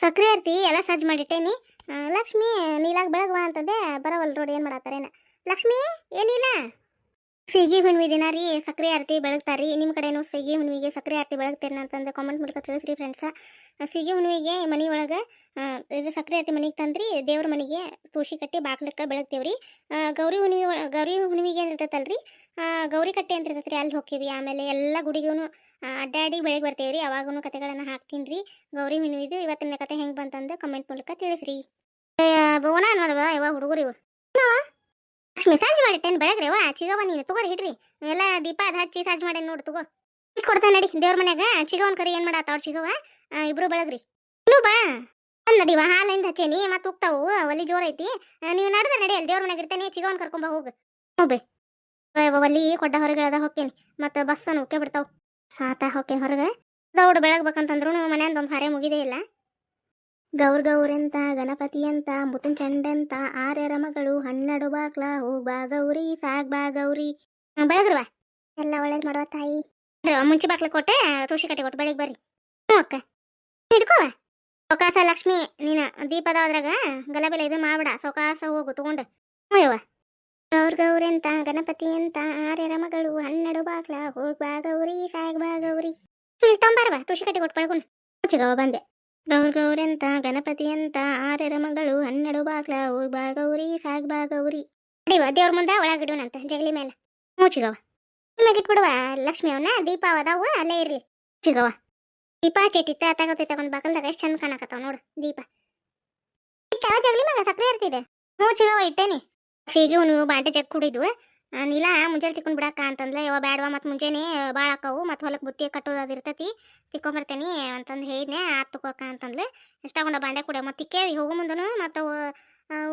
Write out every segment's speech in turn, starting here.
ಸಕ್ರೆ ಆರ್ತಿ ಎಲ್ಲ ಸಜ್ಜು ಮಾಡಿಟ್ಟೇನಿ. ಲಕ್ಷ್ಮಿ, ನೀಲಾಗ ಬೆಳಗ್ವಾ ಅಂತಂದೆ ಬರವಲ್ ರೋಡ್ ಏನು ಮಾಡತ್ತಾರೇನ. ಲಕ್ಷ್ಮಿ, ಏನಿಲ್ಲ? ಸಿಗಿ ಹುಣ್ಣಿಮೆ ದಿನ ರೀ ಸಕ್ಕರೆ ಆರತಿ ಬೆಳಗ್ತಾರಿ ನಿಮ್ಮ ಕಡೆನೂ ಸಿಗಿ ಹುಣ್ಣಿಮೆಗೆ ಸಕ್ಕರೆ ಆರತಿ ಬೆಳಗ್ತೇನೆ ಅಂತಂದು ಕಾಮೆಂಟ್ ಮೂಲಕ ತಿಳಿಸ್ರಿ ಫ್ರೆಂಡ್ಸ ಸಿಗಿ ಹುಣ್ಣಿಮೆಗೆ ಮನೆ ಒಳಗೆ ಇದು ಸಕ್ಕರೆ ಆರತಿ ಮನೆಗೆ ತಂದ್ರಿ ದೇವ್ರ ಮನೆಗೆ ತುಳಸಿ ಕಟ್ಟಿ ಬಾಗ್ಲಕ್ಕೆ ಬೆಳಗ್ತೇವ್ರಿ ರೀ. ಗೌರಿ ಒಳ- ಗೌರಿ ಹುಣ್ಣಿಮೆಗೆ ಏನು ಇರ್ತೈತಲ್ರಿ ಆ, ಗೌರಿ ಕಟ್ಟೆ ಅಂತ ಇರ್ತೈತ್ರಿ ಅಲ್ಲಿ ಹೋಗ್ತೀವಿ ಆಮೇಲೆ ಎಲ್ಲ ಗುಡಿಗೂ ಅಡ್ಡಾಡಿ ಬೆಳಗ್ಗೆ ಬರ್ತೇವ್ರಿ ಅವಾಗೂ ಕತೆಗಳನ್ನು ಹಾಕ್ತೀನಿ ರೀ. ಗೌರಿ ಹುಣ್ಣಿಮೆದು ಇವತ್ತಿನ ಕತೆ ಹೆಂಗೆ ಬಂತಂದು ಕಮೆಂಟ್ ಮೂಲಕ ತಿಳಿಸ್ರಿ. ಬೋನ ನೋಡವ ಯಾವ ಹುಡುಗರು ಇವು ಲಕ್ಷ್ಮಿ ಸಾಜ್ ಮಾಡಿಟ್ಟೇನು ಬೆಳಗ್ರಿ? ವಾ ಚಿಗವ ನೀನು ತಗೋರಿ ಹಿಡ್ರಿ ಎಲ್ಲ ದೀಪ ಅದು ಹಚ್ಚಿ ಸಾಜ್ ಮಾಡೇನು ನೋಡು ತಗೋ. ಇಟ್ ಕೊಡ್ತೇನೆ ನಡಿ, ದೇವ್ರ ಮನ್ಯಾಗ. ಚಿಗವನ್ ಕರಿ ಏನು ಮಾಡಾತಾವ್ ಚಿಗವ ಇಬ್ರು ಬೆಳಗ್ರಿ. ಇನ್ನೂ ಬಾ. ನಡಿವ ಹಾಲಿಂದ ಹಚ್ಚೇನಿ ಮತ್ತೆ ಹೋಗ್ತಾವು, ಒಲಿ ಜೋರ್ ಐತಿ. ನೀವು ನಡೆದ ನಡಿ, ಅಲ್ಲಿ ದೇವ್ರ ಮನ್ಯಾಗ ಇರ್ತೇನೆ ಚಿಗವನ್ ಕರ್ಕೊಂಬ ಹೋಗು. ಹೋಗ್ಬೇ ಒಲಿ ಕೊಡ್ಡ ಹೊರಗೆ ಅದ ಹೋಗ್ತೇನೆ ಮತ್ತೆ ಬಸ್ಸನ್ನು ಉಕ್ಕೆ ಬಿಡ್ತಾವ. ಆತ ಹೋಗ್ತೇನೆ ಹೊರಗೆ. ದೌಡ್ ಬೆಳಗ್ಬೇಕಂತಂದ್ರು ಮನೆಯಿಂದ ಒಂದು ಹಾರೆ ಮುಗಿದೇ ಇಲ್ಲ. ಗೌರ್ ಗೌರೆಂತ ಗಣಪತಿ ಅಂತ ಮುತ್ತಿನ ಚಂಡಂತ ಆರ್ಯರ ಮಗಳು, ಹನ್ನೆರಡು ಬಾಕ್ಲ, ಹೋಗ್ ಬಾ ಗೌರಿ, ಸಾಗ್ ಬಾ ಗೌರಿ. ಬೆಳಗ್ರವ ಎಲ್ಲ ಒಳ್ಳೇದು ಮಾಡುವ ತಾಯಿ. ಮುಂಚೆ ಬಾಕ್ಲ ಕೊಟ್ಟೆ ತುಳಸಿ ಕಟ್ಟೆ ಕೊಟ್ಟು ಬೆಳಿಗ್ಗೆ ಬರ್ರಿ. ಅಕ್ಕ. ಹಿಡ್ಕೋ. ಸೌಕಾಸ ಲಕ್ಷ್ಮಿ, ನೀನ ದೀಪದ ಅದ್ರಾಗ ಗಲಬೆಲೆ ಇದು ಮಾಡ್ಬೇಡ, ಸೌಕಾಸ ಹೋಗು, ತಗೊಂಡು. ಹ್ಞೂ ಯವ್ವ. ಗೌರ್ ಗೌರೆಂತ ಗಣಪತಿ ಅಂತ ಆರ್ಯರ ಮಗಳು, ಹನ್ನೆರಡು ಬಾಕ್ಲ, ಹೋಗ್ ಬಾ ಗೌರಿ, ಸಾಗ್ ಬಾ ಗೌರಿ. ಹ್ಞೂ ತೊಂಬಾರವ ತುಳಸಿ ಕಟ್ಟೆ ಕೊಟ್ಟು ಬೆಳಗುನ್ ಮುಂಚೆಗವ ಬಂದೆ. ಗೌರ್ ಗಣಪತಿಯಂತ ಗಣಪತಿ ಅಂತ ಆರರ ಮಗಳು, ಹನ್ನೆರಡು ಬಾಗ್ಲ ಬಾ ಗೌರಿ ಸಾಗ್ ಬಾ ಗೌರಿ ಅಡಿವ ದೇವ್ರ ಮುಂದೆ ಒಳಗಿಡುವಂತ ಜಗಲಿ ಮೇಲೆ ಮುಚ್ಚಿಗವ ನಿಮಗೆ ಇಟ್ಬಿಡುವ, ಲಕ್ಷ್ಮಿ ಅವನ, ದೀಪ ಅದಾವ, ಅಲ್ಲೇ ಇರ್ಲಿ. ಚಿಗವ ದೀಪ ಚೇಟಿತ್ತ ತಗೋತಿ, ತಗೊಂಡ್ ಬಾಕಲ್ದಾಗ ಎಷ್ಟು ಚಂದ ಕಾಣಕತ್ತಾವ ನೋಡು, ದೀಪ. ಜಗಲಿ ಮಗ ಸಕ್ರೆ ಇರ್ತಿದೆ. ಹ್ಞೂ ಚಿಗವ ಇಟ್ಟೇನಿ. ಸೀಗೆ ನೀವು ಬಾಂಡೆ ಜಗ್ ಕುಡಿದ್ವು. ನೀಲ, ಮುಂಜಾನೆ ತಿಕ್ಕೊಂಡು ಬಿಡಾಕ ಅಂತಂದ್ಲೆ ಯವ ಬ್ಯಾಡವ ಮತ್ತು ಮುಂಜಾನೆ ಭಾಳ ಆಕಾವು, ಮತ್ತು ಹೊಲಕ್ಕೆ ಬುತ್ತಿ ಕಟ್ಟೋದು ಅದು ಇರ್ತೈತಿ. ತಿಕ್ಕೊಂಬರ್ತೇನೆ ಅಂತಂದು ಹೇಳಿದ್ನೆ ಆ ತಗೋಕ ಅಂತಂದ್ಲೆ. ಎಷ್ಟಾಗೊಂಡ ಬಾಂಡೆ ಕುಡಿಯೋ, ಮತ್ತು ತಿಕ್ಕೇವಿ, ಹೋಗೋ ಮುಂದನು, ಮತ್ತು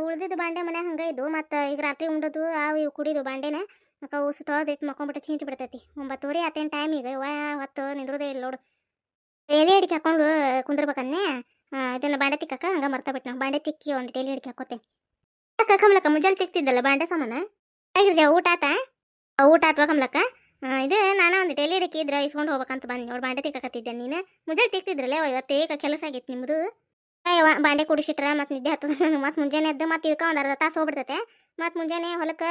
ಉಳ್ದಿದ್ದು ಬಾಂಡೆ ಮನೆ ಹಂಗೆ ಇದ್ದು ಮತ್ತು ಈಗ ರಾತ್ರಿ ಉಂಡದು ಅವು ಇವು ಕುಡಿದು ಬಾಂಡೆನ ಅಕ್ಕ ಉಸು ತೊಳೆದಿಟ್ಟು ಮಕ್ಕೊಂಬಿಟ್ಟು ಚೀಂಚಿ ಬಿಡ್ತೈತಿ. ಒಂಬತ್ತುವರೆ ಆತೇನು ಟೈಮ್ ಈಗ ಯವ ಹೊತ್ತು ನಿಂದ್ರದೇ ಇಲ್ಲ ನೋಡು. ಎಲೆ ಅಡಿಕೆ ಹಾಕೊಂಡು ಕುಂದಿರ್ಬೇಕನ್ನೇ ಇದನ್ನು ಬಾಂಡೆ ತಿಕ್ಕಕ್ಕ ಹಂಗೆ ಮರ್ತಾ ಬಿಟ್ಟು ನಾವು ಬಾಂಡೆ ತಿಕ್ಕಿ ಒಂದು ಡೈಲಿ ಅಡಿಕೆ ಹಾಕೋತೇನೆ. ಕಮಲಕ್ಕ, ಮುಂಜಾನೆ ತಿಕ್ತಿದ್ದಲ್ಲ ಬಾಂಡೆ ಸಾಮಾನ? ಹೇಗಿರ್ತೀಯ ಊಟ ಆತ? ಊಟ ಆತ್ವ ಕಮಲಕ್ಕ ಇದು ನಾನು ಒಂದು ಡೈಲಿ ಅಡಿಕೆ ಇದ್ರೆ ಇಸ್ಕೊಂಡು ಹೋಗ್ಬೇಕಂತ ಬಂದು ನೋಡಿ ಬಾಂಡೆ ತಿಕ್ಕಕತ್ತಿದ್ದೆ ನೀನು. ಮುಂಜಾನೆ ತಿಕ್ತಿದ್ರಲ್ಲ ಇವತ್ತು ಏಕ ಕೆಲಸ ಆಗೈತೆ ನಿಮ್ಮದು ಬಾಂಡೆ ಕುಡಿಸಿಟ್ರ ಮತ್ತೆ ನಿದ್ದೆ ಹತ್ತದ ಮತ್ತೆ ಮುಂಜಾನೆ ಎದ್ದು ಮತ್ತೆ ಇದಕ್ಕೆ ಒಂದು ಅರ್ಧ ತಾಸು ಹೋಗ್ಬಿಡ್ತೈತೆ. ಮತ್ತೆ ಮುಂಜಾನೆ ಹೊಲಕ್ಕೆ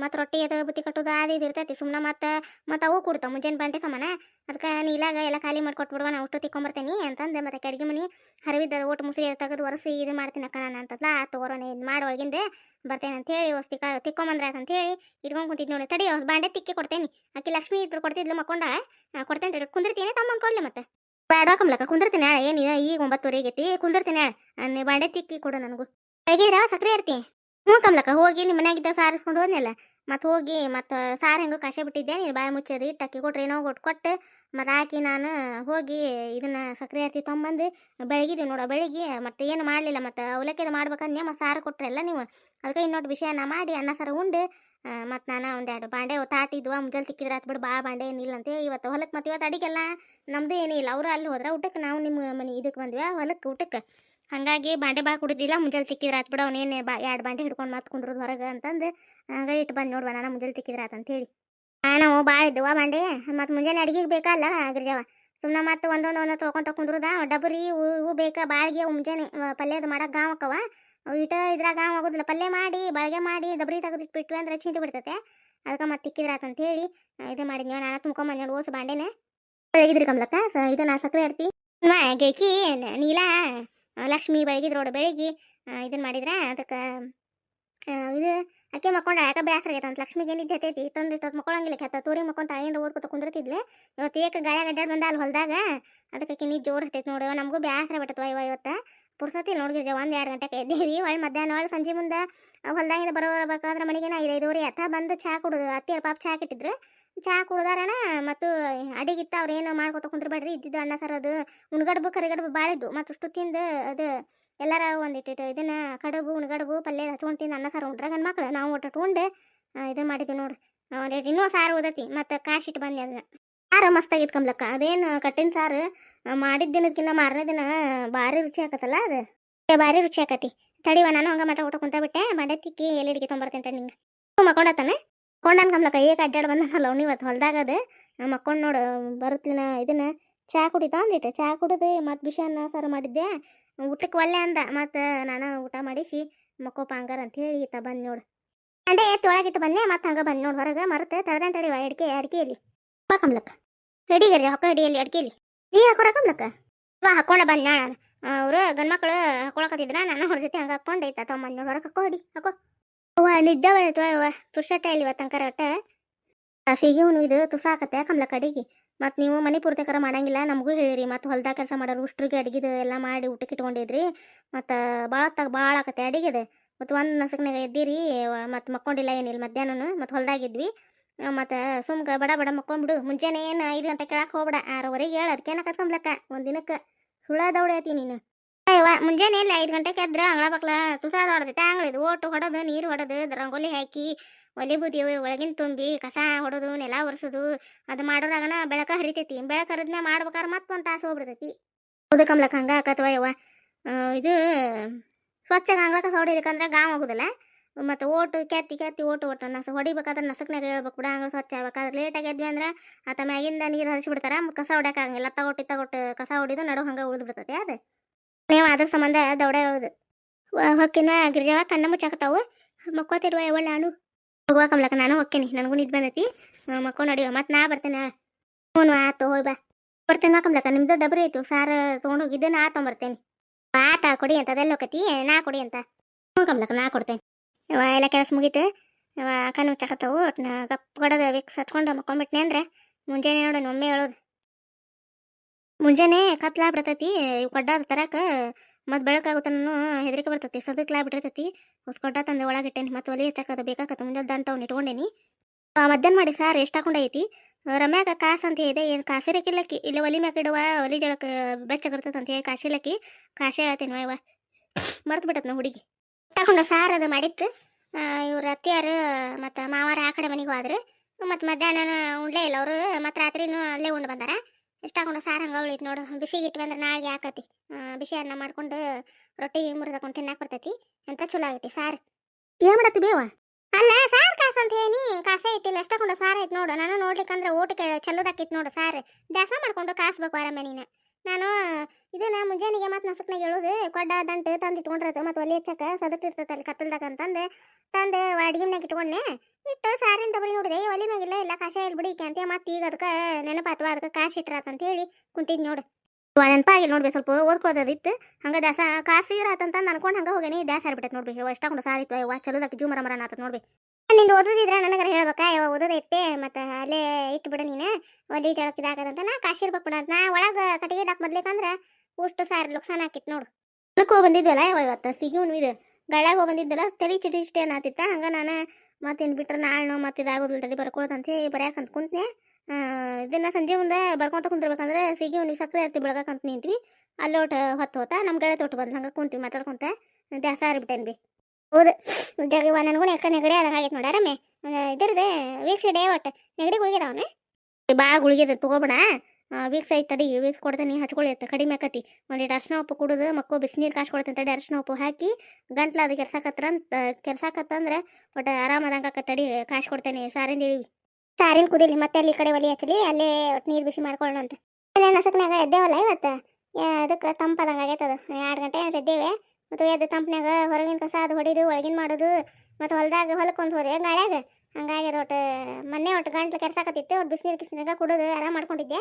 ಮತ್ತೆ ರೊಟ್ಟಿ ಅದು ಬುತ್ತಿ ಕಟ್ಟೋದು ಅದು ಇದು ಇರ್ತೈತಿ ಸುಮ್ಮನೆ ಮತ್ತೆ ಮತ್ತೆ ಅವು ಕೊಡ್ತಾವೆ, ಮುಂಜಾನೆ ಬಾಂಡೆ ಸಮಾನ. ಅದಕ್ಕೆ ನೀಲಾಗ ಎಲ್ಲ ಖಾಲಿ ಮಾಡಿ ನಾನು ನಾ ಅಷ್ಟು ತಿಕ್ಕೊಂಬರ್ತೇನೆ ಅಂತಂದು ಮತ್ತೆ ಕಡಿಗೆ ಮನೆ ಹರಿವಿದ್ದ ಓಟು ಮುಸ್ರಿ ತೆಗೆದು ಒರೆಸಿ ಇದು ಮಾಡ್ತೀನಿ ಅಕ್ಕ ನಾನು ಅಂತ ಆ ತಗೋರೋಣ ಇದು ಮಾಡಿ ಒಳಗಿಂದ ಬರ್ತೇನೆ ಅಂತ ಹೇಳಿ ಹೊಸ ತಿಕ್ಕ ಅಂತ ಹೇಳಿ ಇಟ್ಕೊಂಡು ಕುಂತಿದ್ ನೋಡಿ, ತಡಿ ಹೊಸ ಬಾಂಡೆ ತಿಕ್ಕಿ ಕೊಡ್ತೇನೆ. ಆಕೆ ಲಕ್ಷ್ಮಿ ಇದ್ರು ಕೊಡ್ತಿದ್ಲು ಮಕ್ಕೊಂಡಾಳ ಕೊಡ್ತೇನೆ ತಡಿ, ಕುಂದಿರ್ತೀನಿ ತಮ್ಮ ಕೊಡ್ಲಿ ಮತ್ತೆ. ಬೇಡ ಕಮ್ಲಕ್ಕ ಕುಂದಿರ್ತೀನಿ ಏನಿದೆ ಈಗ ಒಂಬತ್ತುವರೆಗೆ ಐತಿ ಕುಂದಿರ್ತೀನಿ ಬಾಂಡೆ ತಿಕ್ಕಿ ಕೊಡು ನನಗೂ. ಹೇಗಿದ್ರ ಸಕ್ರೆ ಇರ್ತಿ? ಹ್ಞೂ ಕಮಲಕ್ಕ ಹೋಗಿ ನಿಮ್ಮ ಮನ್ಯಾಗಿದ್ದ ಸಾರಿಸ್ಕೊಂಡು ಹೋದ್ನಲ್ಲ? ಮತ್ತೆ ಹೋಗಿ ಮತ್ತು ಸಾರು ಹೆಂಗೋ ಕಷೆ ಬಿಟ್ಟಿದ್ದೆ ನೀನು ಬಾಯಿ ಮುಚ್ಚೋದು ಇಟ್ಟು ಅಕ್ಕಿ ಕೊಟ್ರೆ, ಏನೋ ಕೊಟ್ಟು ಕೊಟ್ಟು ಮತ್ತು ಹಾಕಿ ನಾನು ಹೋಗಿ ಇದನ್ನ ಸಕ್ಕರೆ ಹತ್ತಿ ತೊಗೊಂಬಂದು ಬೆಳಗಿದ್ವಿ ನೋಡ, ಬೆಳಿಗ್ಗೆ ಮತ್ತೆ ಏನು ಮಾಡಲಿಲ್ಲ ಮತ್ತೆ ಅವಲಕ್ಕಿದು ಮಾಡ್ಬೇಕಂದ್ರೆ ಮತ್ತು ಸಾರು ಕೊಟ್ರಲ್ಲ ನೀವು. ಅದಕ್ಕೆ ಇನ್ನೊಟ್ಟು ವಿಷಯನ ಮಾಡಿ, ಅನ್ನ ಸಾರು ಉಂಡು ಮತ್ತು ನಾನು ಒಂದೆರಡು ಬಾಂಡೆ ತಾಟಿದ್ವ ಮುಂಜಾನೆ ತಿಕ್ಕಿದ್ರೆ ಆತ್ ಬಿಡು ಭಾಳ ಬಾಂಡೆ ಏನಿಲ್ಲ ಅಂತ ಇವತ್ತು ಹೊಲಕ್ಕೆ ಮತ್ತು ಇವತ್ತು ಅಡಿಗೆಲ್ಲ ನಮ್ಮದು ಏನಿಲ್ಲ, ಅವರು ಅಲ್ಲಿ ಹೋದ್ರೆ ಊಟಕ್ಕೆ ನಾವು ನಿಮ್ಮ ಮನೆ ಇದಕ್ಕೆ ಬಂದ್ವಿ ಹೊಲಕ್ಕೆ ಊಟಕ್ಕೆ ಹಾಗಾಗಿ ಬಾಂಡೆ ಬಾ ಕುಡಿದಿಲ್ಲ ಮುಂಜಾನೆ ತಿಕ್ಕಿದ್ರೆ ಆತ್ ಬಿಡ, ಅವನೇನು ಬಾ ಎರಡು ಬಾಂಡೆ ಹಿಡ್ಕೊಂಡು ಮತ್ತೆ ಕುಂದ್ರದ್ ಹೊರಗೆ ಅಂತಂದು, ಹಂಗೆ ಇಟ್ಟು ಬಂದು ನೋಡ್ವ ನಾನು ಮುಂಜಾನೆ ತಿಕ್ಕಿದ್ರೆ ಆತ ಅಂತೇಳಿ. ನಾವು ಭಾಳ ಇದ್ದವ ಬಾಂಡೆ ಮತ್ತು ಮುಂಜಾನೆ ಅಡುಗೆಗೆ ಬೇಕಲ್ಲ ಗಿರ್ಜವ ಸುಮ್ಮನೆ ಮತ್ತೆ ಒಂದೊಂದು ಒಂದೊಂದು ತೊಗೊಂತ ಕುಂದ್ರದ ಡಬರಿ ಹೂ ಬೇಕಾ, ಬಾಳ್ಗೆ ಮುಂಜಾನೆ ಪಲ್ಯದ ಮಾಡಕ್ಕೆ ಗಾವ್ ಅಕ್ಕವ. ಅವು ಇಟ ಇದ್ರಾಗ ಗಾವ್ ಆಗೋದಿಲ್ಲ, ಪಲ್ಯ ಮಾಡಿ, ಬಾಳ್ಗೆ ಮಾಡಿ, ಡಬರಿ ತೆಗೆದಿಟ್ಬಿಟ್ವಿ ಅಂದ್ರೆ ಚಿಂತೆ ಬಿಡ್ತೈತೆ. ಅದಕ್ಕೆ ಮತ್ತೆ ತಿಕ್ಕಿದ್ರೆ ಆತಂತ ಹೇಳಿ ಇದು ಮಾಡಿದ್ವಿ ನಾನು ತುಂಬ್ಕೊಂಬಂದು ಓಸು ಬಾಂಡೆನೆ. ಬೆಳಗಿದ್ರಿ ಕಮ್ಲಕ್ಕ ಇದು ನಾ ಸಕ್ಕರೆ ಇರ್ತಿ ಗೇಕಿ ನೀಲಾ. ಲಕ್ಷ್ಮಿ ಬೆಳಗಿದ್ರು ನೋಡು ಬೆಳಗ್ಗೆ ಇದನ್ನ ಮಾಡಿದ್ರೆ? ಅದಕ್ಕೆ ಇದು ಅಕ್ಕಿ ಮಕ್ಕೊಂಡ, ಯಾಕೆ ಬೇಸರ ಆಗೈತೆ ಅಂತ ಲಕ್ಷ್ಮಿಗೆ ಏನಿದ್ದೆ ಹತ್ತೈತಿ ತಂದು ಇಟ್ಟು ಮಕ್ಕೊಳಂಗಿಲ್ಲ ಕೆತ್ತ ತೂರಿ ಮಕ್ಕೊಂತ ಏನ್ರ ಓದ್ಕೊತ ಕುಂದಿರ್ತಿದ್ಲೆ. ಇವತ್ತು ಏಕ ಗಾಯ ಅಡ್ಡಾಡಿ ಬಂದ ಅಲ್ಲಿ ಹೊಲ್ದಾಗ. ಅದಕ್ಕೆ ಅಕ್ಕಿ ನೀ ಜೋರು ಹತ್ತೈತಿ ನೋಡಿ ನಮಗೂ ಬೇಸರ ಬಿಟ್ಟತ್ವ ಇವ ಇವತ್ತು. ಪುರ್ಸತಿ ನೋಡಿದ್ರಿ ಒಂದು ಎರಡು ಗಂಟೆಗೆ ಎದ್ದೇವಿ. ಒಳ್ಳೆ ಮಧ್ಯಾಹ್ನ ಒಳ್ಳೆ ಸಂಜೆ ಮುಂದೆ ಹೊಲ್ದಾಗಿಂದ ಬರೋಬೇಕಾದ್ರೆ ಮನೆಗೆ ಐದು ಐದೂವರೆ ಅತ್ತ ಬಂದು ಚಹಾ ಕುಡಿದು. ಅತ್ತಿಯರ ಪಾಪ ಚಹಾ ಕಿಟ್ಟಿದ್ರು. ಚಹಾ ಕುಡ್ದಾರಣ ಮತ್ತು ಅಡಿಗಿತ್ತ ಅವ್ರು ಏನು ಮಾಡ್ಕೊತ ಕುಂದ್ರಬೇಡ್ರಿ. ಇದ್ದಿದ್ದು ಅನ್ನ ಸರ್ ಅದು. ಉಣ್ಗಡ್ಬು, ಕರಿಗಡ್ಬು ಬಾಳಿದ್ದು ಮತ್ತು ಅಷ್ಟು ತಿಂದು ಅದು ಎಲ್ಲಾರ ಒಂದಿಟ್ಟು ಇದನ್ನು ಕಡುಬು, ಉಣ್ಗಡ್ಬು, ಪಲ್ಯ ಹಚ್ಕೊಂಡು ತಿಂದು ಅನ್ನ ಸಾರು ಉಂಡ್ರ ಗಂಡ ಮಕ್ಳು. ನಾವು ಒಟ್ಟು ಉಂಡು ಇದನ್ನು ಮಾಡಿದ್ವಿ ನೋಡ್ರಿ. ಇನ್ನೂ ಸಾರು ಓದತಿ ಮತ್ತು ಕಾಶಿಟ್ಟು ಬಂದೆ ಅದನ್ನ ಸಾರು ಮಸ್ತಾಗಿತ್ತು ಕಮ್ಲಕ್ಕ ಅದೇನು ಕಟ್ಟಿನ ಸಾರು ಮಾಡಿದ ದಿನದಕ್ಕಿಂತ ಮಾರನೇ ದಿನ ಭಾರಿ ರುಚಿ ಆಕತ್ತಲ್ಲ ಅದು? ಭಾರಿ ರುಚಿ ಆಕತಿ. ತಡಿವ, ನಾನು ಹಂಗೆ ಊಟ ಕುಂತ ಬಿಟ್ಟೆ. ಬಂಡೆ ತಿಕ್ಕಿ ಎಲ್ಲಿಡಿಗೆ ತೊಂಬರ್ತೇನೆ ತಡಿ ನಿಂಗೆ. ಮಕ್ಕೊಂಡತ್ತಾನೆ ಕೊಂಡಾನ ಕಮ್ಲಕ್ಕ ಈಗ ಅಡ್ಡಾಡ್ ಬಂದನಲ್ಲ ಅವ್ನು ಇವತ್ತು ಹೊಲ್ದಾಗ ಅದು. ಮಕ್ಕೊಂಡು ನೋಡು ಬರುತ್ತಿನ ಇದನ್ನ. ಚಹಾ ಕುಡಿತಾ ಅಂದಿಟ್ಟೆ ಚಹಾ ಕುಡಿದು ಮತ್ತು ಬಿಷನ್ನ ಸಾರು ಮಾಡಿದ್ದೆ. ಊಟಕ್ಕೆ ಒಲ್ಲೆ ಅಂದ. ಮತ್ತು ನಾನು ಊಟ ಮಾಡಿಸಿ ಮಕ್ಕೋಪ ಹಂಗಾರ ಅಂತ ಹೇಳಿ ಈತ ಬಂದು ನೋಡು. ಅಂಡೆ ಎತ್ತು ಒಳಗಿಟ್ಟು ಬಂದೆ. ಮತ್ತು ಹಂಗೆ ಬಂದು ನೋಡಿ ಹೊರಗೆ. ಮರತೆ ತಡೆದಂತ ತಡಿವ ಅಡಿಕೆ ಅಡಿಕೆಯಲ್ಲಿ ಕಮ್ಲಕ್ಕ ಹಿಡಿಗರಿ ಹೊಕ್ಕ ಹಿಡಿಯಲ್ಲಿ ಅಡಿಕೆಯಲ್ಲಿ ನೀ ಹಾಕೋರ ಕಮ್ಲಕ್ಕ ವಾ ಹಾಕೊಂಡ ಬಂದ್ ನಾನು ಅವರು ಗಂಡ್ಮಕ್ಳು ಹಾಕೊಳಕತ್ತಿದ್ರ ನಾನು ಹೊರ ಜೊತೆ ಹಂಗೆ ಹಾಕೊಂಡು ಐತ. ತಮ್ಮ ನೋಡಿ ಹೊರಗೆ ಹಾಕೋ ಹಿಡಿ ಹಾಕೋ. ಅವ್ವ ನಿದ್ದೆ ಬಂದೈತೆ ಅವ್ವ. ಪುರುಷಟ ಇಲ್ಲಿ ಇವತ್ತಂಕರ ಒಟ್ಟ ಸಿಗಿ ಹುಣ್ಣು ಇದು ತುಸಾಕತ್ತೆ ಕಮ್ಲಕ್ಕ ಅಡಿಗೆ ಮತ್ತು ನೀವು ಮನೆ ಪೂರ್ತಿಕರ ಮಾಡಂಗಿಲ್ಲ, ನಮಗೂ ಹೇಳಿರಿ. ಮತ್ತು ಹೊಲ್ದಾಗ ಕೆಲಸ ಮಾಡೋರು ಉಷ್ಟ್ರಿಗೆ ಅಡಿಗೆದು ಎಲ್ಲ ಮಾಡಿ ಊಟಕ್ಕೆ ಇಟ್ಕೊಂಡಿದ್ರಿ. ಮತ್ತು ಭಾಳ ತಗ ಭಾಳ ಆಕತ್ತೆ ಅಡಿಗೆದು. ಮತ್ತು ಒಂದು ನಸಕ್ನಾಗ ಎದ್ದೀರಿ ಮತ್ತು ಮಕ್ಕೊಂಡಿಲ್ಲ ಏನಿಲ್ಲ ಮಧ್ಯಾಹ್ನ ಮತ್ತು ಹೊಲ್ದಾಗಿದ್ವಿ ಮತ್ತು ಸುಮ್ಕ ಬಡ ಬಡ ಮಕ್ಕೊಂಬಿಡು ಮುಂಜಾನೆ ಏನು ಐದು ಗಂಟೆ ಕೇಳಕ್ಕೆ ಹೋಗ್ಬೇಡ. ಆರೂವರೆಗೆ ಹೇಳು. ಅದಕ್ಕೇನ ಕತ್ಕೊಂಬ್ಲಕ್ಕ ಒಂದು ದಿನಕ್ಕೆ. ಸುಳ್ಳ ದೌಡೈತಿ ನೀನು. ಅಯ್ಯವ್ವ, ಮುಂಜಾನೆ ಇಲ್ಲ ಐದು ಗಂಟೆಗೆ ಎದ್ರೆ ಅಂಗಳ ಬಕ್ಲ ತುಸಾದ ಹೊಡೆದೈತೆ. ಅಂಗಳಿದು ಓಟು ಹೊಡೆದು, ನೀರು ಹೊಡೆದು, ರಂಗೋಲಿ ಹಾಕಿ, ಒಲೆ ಬೂದಿ ಒಳಗಿನ ತುಂಬಿ, ಕಸ ಹೊಡೋದು, ನೆಲ ಒರೆಸೋದು, ಅದು ಮಾಡೋರಾಗನ ಬೆಳಕ ಹರಿತೈತಿ. ಬೆಳಕ ಹರಿದ್ನ ಮಾಡ್ಬೇಕಾದ್ರೆ ಮತ್ತೆ ಒಂದು ತಾಸು ಹೋಗ್ಬಿಡ್ತೈತಿ. ಹೌದು ಕಮ್ಲಕ್ಕ, ಹಂಗ ಆಕತ್ವ ಯವ್ವ ಇದು ಸ್ವಚ್ಛ ಅಂಗಳ ಕಸ ಹೊಡಿಬೇಕಂದ್ರೆ ಗಾಮ್ ಆಗುದಿಲ್ಲ. ಮತ್ತು ಓಟು ಕೆತ್ತಿ ಕೆತ್ತಿ ಓಟು ಓಟ, ನಸ ಹೊಡಿಬೇಕಾದ್ರೆ ನಸಕ್ನಾಗ ಹೇಳ್ಬೇಕು ಬಿಡ ಹಂಗೆ ಸ್ವಚ್ಛ ಆಗ್ಬೇಕಾದ್ರೆ ಲೇಟಾಗಿ ಎದ್ವಿ ಅಂದ್ರೆ ಆತ ಮ್ಯಾಗಿಂದ ನೀರು ಹರಿಸಿಬಿಡ್ತಾರೆ ಕಸ ಹೊಡ್ಯಾಕಾಗಂಗಿಲ್ಲ ತಗೊಟ್ಟು ತಗೊಟ್ಟು ಕಸ ಹೊಡಿದು ನಡು ಹಂಗೆ ಉಳಿದು ಬಿಡ್ತೈತಿ, ಅದು. ನೀವು ಅದ್ರ ಸಂಬಂಧ ದೌಡ ಹೇಳೋದು. ಹೊಕ್ಕಿನ ಗಿರಿಜವ, ಕಣ್ಣ ಮುಚ್ಚಾಕತ್ತಾವು. ಮಕ್ಕೋತಿರುವ ಒಳ್ಳೆ ನಾನು ಹೋಗುವ ಕಮಲಕ್ಕ, ನಾನು ಹೊಕ್ಕೇನಿ, ನನಗೂ ನಿದ್ ಬಂದೈತಿ. ಮಕ್ಕೊಂಡು ನಡಿವ ಮತ್ತೆ ನಾ ಬರ್ತೇನೆ. ಹ್ಞೂ ಆತು, ಹೋಯ್, ಬಾ. ಬರ್ತೇನೆ ಕಮಲಕ್ಕ, ನಿಮ್ದು ಡಬ್ರಿ ಐತು, ಸಾರು ತೊಗೊಂಡು ಹೋಗಿದ್ದೆ ನಾ ತೊಗೊಂಬರ್ತೇನೆ. ಆತ, ಕೊಡಿ ಅಂತ, ಅದೆಲ್ಲ ಹೋಗತಿ ನಾ ಕೊಡಿ ಅಂತ. ಹ್ಞೂ, ಕಮಲಕ್ಕ, ನಾ ಕೊಡ್ತೇನೆ. ಇವ ಎಲ್ಲ ಕೆಲಸ ಮುಗೀತು. ಇವ ಕಣ್ಣು ಮುಚ್ಚಾಕತ್ತಾವು ನಾ ಗಪ್ ಕೊಡೋದು ಹಚ್ಕೊಂಡು ಮಕ್ಕೊಂಬಿಟ್ನೆ ಅಂದ್ರೆ ಮುಂಜಾನೆ ನೋಡು ಒಮ್ಮೆ ಹೇಳೋದು. ಮುಂಜಾನೆ ಕತ್ಲಾ ಬಿಡ್ತೈತಿ ಇವು ಕೊಡ್ಡಾದ ತರಕ ಮತ್ತು ಬೆಳಕಾಗುತ್ತಾನು ಹೆದರಿಕೆ ಬರ್ತೈತಿ. ಸದಕ್ಲಾ ಬಿಟ್ಟಿರ್ತೈತಿ ಕೊಡ್ಡ ತಂದೆ ಒಳಗಿಟ್ಟೇನಿ, ಮತ್ತು ಒಲಿ ಹಚ್ಚಕದ ಬೇಕಾಗತ್ತೆ ಮುಂಜಾನೆ ದಂಟವ್ನು ಇಟ್ಕೊಂಡೇನಿ. ಮಧ್ಯಾಹ್ನ ಮಾಡಿ ಸಾರು ಎಷ್ಟು ಹಾಕೊಂಡೈತಿ ರಮ್ಯಾಗ ಕಾಸು ಅಂತ ಇದೆ, ಏನು ಕಾಸಿರಕ್ಕಿಲ್ಲಕ್ಕಿ ಇಲ್ಲಿ ಒಲಿ ಮ್ಯಾಗ ಇಡುವ, ಒಲಿ ಜಳಕ್ಕೆ ಬೆಚ್ಚಗಿರ್ತದಂತ ಹೇಳಿ ಕಾಸಿಲಕ್ಕಿ ಕಾಶೇ ಹೇಳ್ತೀನಿ ವಯವ ಮರ್ತು ಬಿಟ್ಟತ್ ನಾ ಹುಡುಗಿ. ತಗೊಂಡ ಸಾರು ಅದು ಮಾಡಿತ್ತು. ಇವ್ರ ಅತ್ತಿಯಾರು ಮತ್ತು ಮಾವಾರ ಆ ಕಡೆ ಮನೆಗೆ ಹೋದ್ರು. ಮತ್ತು ಮಧ್ಯಾಹ್ನ ಉಂಡ್ಲೇ ಇಲ್ಲ ಅವರು. ಮತ್ತು ರಾತ್ರಿನೂ ಅಲ್ಲೇ ಉಂಡು ಬಂದಾರ. ಎಷ್ಟಾಕೊಂಡು ಸಾರು ಹಂಗೆ ಉಳಿತು ನೋಡು. ಬಿಸಿಗೆ ಇಟ್ಟು ಅಂದ್ರೆ ನಾಳೆಗೆ ಹಾಕತಿ ಬಿಸಿ ಅನ್ನ ಮಾಡ್ಕೊಂಡು ರೊಟ್ಟಿ ಮುರಿದಕೊಂಡು ತಿನ್ನಕ್ಕೆ ಬರ್ತೈತಿ. ಅಂತ ಚಲೋ ಆಗೈತಿ ಸಾರು. ಏನು ಮಾಡತ್ತಿ ಬೇವ? ಅಲ್ಲ ಸಾರ್ ಕಾಸು ಅಂತ ಹೇಳಿ. ಕಾಸೇ ಇಟ್ಟಿಲ್ಲ. ಎಷ್ಟಾಕೊಂಡು ಸಾರು ಐತೆ ನೋಡು. ನಾನು ನೋಡ್ಲಿಕ್ಕಂದ್ರೆ ಊಟಕ್ಕೆ ಚಲೋದಾಕಿತ್ತು ನೋಡು ಸಾರು. ದಾಸ ಮಾಡ್ಕೊಂಡು ಕಾಸ್ಬೇಕು ಆರಾಮ ನೀನು ನಾನು, ಇದನ್ನ ಮುಂಜಾನೆಗೆ ಮತ್ತೆ ನಸಕ್ನಾಗ ಹೇಳೋದು ಕೊಡ್ಡ ದಂಟು ತಂದು ಇಟ್ಕೊಂಡಿರತ್ತೆ ಮತ್ತು ಒಲೆ ಹಚ್ಚಕ್ಕೆ ಸದಕ್ ಇರ್ತೈತೆ ಅಲ್ಲಿ ಕತ್ತಲ್ದಾಗ ಅಂತಂದು, ತಂದು ಅಡಿಗೆಮ್ಯಾಗ ಇಟ್ಕೊಂಡೆ. ಇಟ್ಟು ಸಾರಿನ ತಬರಿ ನೋಡಿದೆ ಒಲೆ ಮ್ಯಾಗಿಲ್ಲ, ಇಲ್ಲ ಕಾಶ ಬಿಡಿ ಅಂತ ಮತ್ತೆ ಈಗ ಅದಕ್ಕೆ ನೆನಪಾತ್ವ ಅದಕ್ಕೆ ಕಾಸು ಅಂತ ಹೇಳಿ ಕುಂತಿದ್ ನೋಡು. ನೆನಪಾಗಿಲ್ಲ ನೋಡ್ಬೇಕು ಸ್ವಲ್ಪ ಓದ್ಕೊಳ್ಳೋದಿತ್ತು ಹಂಗೆ ದಾಸ ಕಾಸು ಅಂತ ಅನ್ಕೊಂಡು ಹಂಗೆ ಹೋಗೇನಿ ದಾಸ ಆಗ್ಬಿಟ್ಟೈತೆ ನೋಡ್ಬೇಕು ಎಷ್ಟಾಕೊಂಡು ಸಾರಿತ್ತು ಇವ ಚಲೋದಕ್ಕೆ ಜೂ ಮರ ಮರ ಆತತ್ ನೋಡ್ಬೇಕು ನಿಂದು ಓದೋದಿದ್ರೆ ನನಗರ ಹೇಳ್ಬೇಕಾ? ಯಾವ ಓದೋದೈತೆ ಮತ್ತು ಅಲ್ಲೇ ಇಟ್ಬಿಡು ನೀನು. ಒಲಿ ಜಳಕಿದಾಗದಂತ ನಾ ಕಾಶಿ ಇರ್ಬೇಕು ಬಿಡ ನಾ ಒಳಗೆ ಕಟ್ಟಿಗೆ ಡಾಕ್ ಬರ್ಲಿಕ್ಕಂದ್ರೆ ಉಷ್ಟು ಸಾರು ಲುಕ್ಸಾನ್ ಹಾಕಿತ್ತು ನೋಡು. ಹೊಲಕ್ಕೆ ಹೋಗಿ ಬಂದಿದ್ದಲ್ಲ ಯಾವ ಇವತ್ತು? ಸಿಗಿ ಇದು. ಗಾಳ್ಯಾಗ ಹೋಗಿ ಬಂದಿದ್ದಲ್ಲ ತಲೆ ಚಿಟಿ ಚಿಟಿ ಅನ್ನತ್ತಿತ್ತ ಹಂಗೆ ನಾನು ಮತ್ತೇನು ಬಿಟ್ರೆ ನಾಳೆ ಮತ್ತೆ ಇದಾಗೋದಿಲ್ಲ ಹೇಳಿ ಬರ್ಯಾಕಂತ ಕುಂತ್ನೆ. ಆ, ಇದನ್ನ ಸಂಜೆ ಮುಂದೆ ಬರ್ಕೊಂತ ಕುಂತಿರ್ಬೇಕಂದ್ರೆ ಸಿಗಿ ಉಣ್ಣಿ ಸಕ್ಕರೆ ಹತ್ತಿ ಬೆಳಗಕ್ಕಂತ ನಿಂತ್ವಿ. ಅಲ್ಲೋಟ ಹೊತ್ತು ಹೋತ ನಮ್ಮ ಗೆಳೆ ತೊಟ್ಟು ಬಂದು ಹಂಗೆ ಕುಂತ್ವಿ ಮಾತಾಡ್ಕೊಂತ. ದ್ಯಾಸ ಬಿಟ್ಟೇನಿ ಬಿ ಹೌದು. ಜಗ ನನಗೂ ಯಾಕೆ ನೆಗಡಿ ಆದಂಗೆ ಆಗೈತೆ ನೋಡಾರಮ್ಮೆ ಇದ್ರದ್ದು ವೀಕ್ಸ್ ಡೇ ಒಟ್ಟು. ನೆಗಡಿ ಗುಳಿಗೆದ ಅವನು? ಭಾಳ ಗುಳಿಗೆದ, ತಗೋಬೇಡ. ವೀಕ್ಸ್ ಐತೆ ತಡಿ ವೀಕ್ಸ್ ಕೊಡ್ತೀನಿ ಹಚ್ಕೊಳ್ಳಿ ಕಡಿಮೆ ಆಕತಿ. ಒಂದಿಟ್ಟು ಅರ್ಶನ ಉಪ್ಪು ಕುಡಿದು ಮಕ್ಕಳು ಬಿಸಿನೀರು ಕಾಸು ಕೊಡ್ತೀನಿ ತಡಿ, ಅರ್ಶಿನ ಉಪ್ಪು ಹಾಕಿ, ಗಂಟ್ಲು ಅದು ಕೆರ್ಸಾಕತ್ರಂತ ಕೆರ್ಸಾಕತ್ತಂದ್ರೆ ಒಟ್ಟು ಆರಾಮದಂಗೆ ಆಕತ್ ತಡಿ ಕಾಸು ಕೊಡ್ತೇನೆ ಸಾರಿಂದ ಇಳಿವಿ ಸಾರಿನ ಕುದಿಲಿ, ಮತ್ತೆ ಅಲ್ಲಿ ಕಡೆ ಒಲಿ ಹಚ್ಚಲಿ, ಅಲ್ಲೇ ಒಟ್ಟು ನೀರು ಬಿಸಿ ಮಾಡ್ಕೊಳ್ಳೋಣ ಅಂತ. ನಸಕ್ನಾಗ ಎದ್ದೇವಲ್ಲ ಇವತ್ತು? ಅದಕ್ಕೆ ತಂಪದಂಗೆ ಅದು ಎರಡು ಗಂಟೆ ಎದ್ದೇವೆ? ಮತ್ತು ಎದ್ದು ತಂಪ್ನ್ಯಾಗ ಹೊರಗಿನ ಕಸ ಅದು ಹೊಡಿದು ಒಳಗಿನ ಮಾಡೋದು ಮತ್ತು ಹೊಲದಾಗ ಹೊಲಕ್ಕೆ ಒಂದು ಹೋದೆ ಗಾಳ್ಯಾಗ. ಹಂಗಾಗಿ ಅದು ಒಟ್ಟು ಮೊನ್ನೆ ಒಟ್ಟು ಗಂಟ್ಲು ಕೆರೆಸಾಕತ್ತಿತ್ತು, ಒಟ್ಟು ಬಿಸಿನೀರು ಕಿಸಿನಾಗ ಕುಡಿದು ಆರಾಮ ಮಾಡ್ಕೊಂಡಿದ್ದೆ.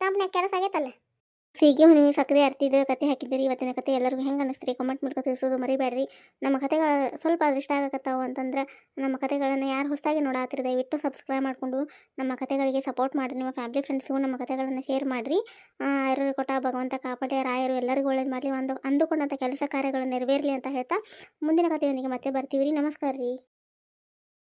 ತಂಪ್ನ್ಯಾಗ ಕೆಲಸ ಆಗೈತಲ್ಲ. ಸೀಗೆ ಹುಣ್ಣಿಮೆ, ಸಕ್ಕರೆ ಅರ್ತಿದ್ದು ಕತೆ ಹಾಕಿದ್ದೀರಿ. ಇವತ್ತಿನ ಕತೆ ಎಲ್ಲರಿಗೂ ಹೆಂಗೆ ಅನ್ನಿಸ್ತೀರಿ ಕಮೆಂಟ್ ಮಾಡ್ಕೊ ತಿಳಿಸೋದು ಮರಿಬೇಡ್ರಿ. ನಮ್ಮ ಕತೆಗಳ ಸ್ವಲ್ಪ ಅದೃಷ್ಟ ಆಗಕತ್ತಾವು ಅಂತಂದ್ರೆ, ನಮ್ಮ ಕತೆಗಳನ್ನು ಯಾರು ಹೊಸದಾಗಿ ನೋಡಾತ್ರಿ ದಯವಿಟ್ಟು ಸಬ್ಸ್ಕ್ರೈಬ್ ಮಾಡಿಕೊಂಡು ನಮ್ಮ ಕತೆಗಳಿಗೆ ಸಪೋರ್ಟ್ ಮಾಡಿರಿ. ನಿಮ್ಮ ಫ್ಯಾಮಿಲಿ ಫ್ರೆಂಡ್ಸ್ಗೂ ನಮ್ಮ ಕತೆಗಳನ್ನು ಶೇರ್ ಮಾಡಿರಿ. ಯಾರು ಕೊಟ್ಟ, ಭಗವಂತ ಕಾಪಾಡಿ ರಾಯರು ಎಲ್ಲರಿಗೂ ಒಳ್ಳೇದು ಮಾಡಲಿ. ಒಂದು ಅಂದುಕೊಂಡಂಥ ಕೆಲಸ ಕಾರ್ಯಗಳು ನೆರವೇರಲಿ ಅಂತ ಹೇಳ್ತಾ ಮುಂದಿನ ಕಥೆಯೊಂದಿಗೆ ಮತ್ತೆ ಬರ್ತೀವಿ ರೀ. ನಮಸ್ಕಾರ ರೀ.